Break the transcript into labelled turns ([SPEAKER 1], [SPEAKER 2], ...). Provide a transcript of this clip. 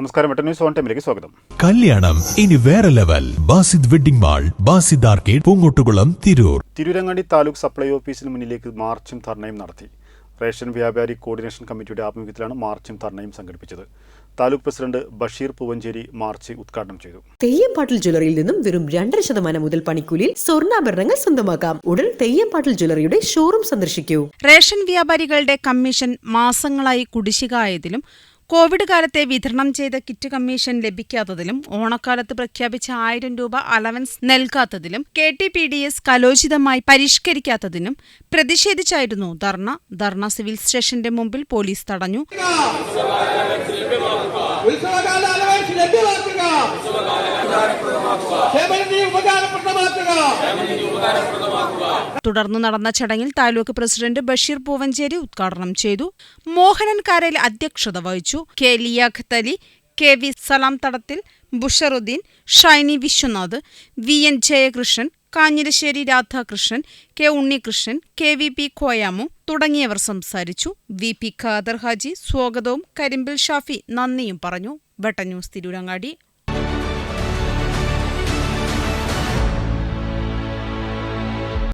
[SPEAKER 1] നമസ്കാരം വെട്ട news on ടൈമിലേക്ക് സ്വാഗതം.
[SPEAKER 2] കല്യാണം ഇനി വേറെ level. Basid wedding mall Basid arcade Poongottukulam Tirur.
[SPEAKER 1] Tirurangadi taluk supply ഓഫീസിന് മുന്നിലേക്ക് മാർച്ചും ധർണയും നടത്തി. റേഷൻ വ്യാപാരി കോർഡിനേഷൻ കമ്മിറ്റിയുടെ ആഭിമുഖ്യത്തിലാണ് മാർച്ചും ധർണയും സംഘടിപ്പിച്ചത്. താലൂക്ക് പ്രസിഡന്റ് ബഷീർ പൂവഞ്ചേരി മാർച്ച് ഉദ്ഘാടനം ചെയ്തു.
[SPEAKER 3] തെയ്യംപാട്ടിൽ ജ്വല്ലറിയിൽ നിന്നും വെറും രണ്ടര ശതമാനം മുതൽ പണിക്കൂലിയിൽ സ്വർണാഭരണങ്ങൾ സ്വന്തമാക്കാം. ഉടൻ തെയ്യംപാട്ടിൽ ജ്വല്ലറിയുടെ ഷോറൂം സന്ദർശിക്കൂ.
[SPEAKER 4] റേഷൻ വ്യാപാരികളുടെ കമ്മീഷൻ മാസങ്ങളായി കുടിശ്ശിക ആയതിലും കോവിഡ് കാലത്തെ വിതരണം ചെയ്ത കിറ്റ് കമ്മീഷൻ ലഭിക്കാത്തതിലും ഓണക്കാലത്ത് പ്രഖ്യാപിച്ച ആയിരം രൂപ allowance നൽകാത്തതിലും K T P D S കലോചിതമായി പരിഷ്കരിക്കാത്തതിനും പ്രതിഷേധിച്ചായിരുന്നു ധർണ. ധർണ സിവിൽ സ്റ്റേഷന്റെ മുമ്പിൽ പോലീസ് തടഞ്ഞു. തുടർന്ന് നടന്ന ചടങ്ങിൽ താലൂക്ക് പ്രസിഡന്റ് ബഷീർ പൂവഞ്ചേരി ഉദ്ഘാടനം ചെയ്തു. മോഹനൻ കാരയിൽ അധ്യക്ഷത വഹിച്ചു. K Liyaqat K V Salam Thadathil Busharuddin Shiny Vishwanath V N Jayakrishnan Kanjirassery Radhakrishnan K Unnikrishnan K V P Koyamu തുടങ്ങിയവർ സംസാരിച്ചു. വി പി ഖാദർ ഹാജി സ്വാഗതവും കരിമ്പിൽ ഷാഫി നന്ദിയും പറഞ്ഞു. വെട്ടന്യൂസ് തിരൂരങ്ങാടി.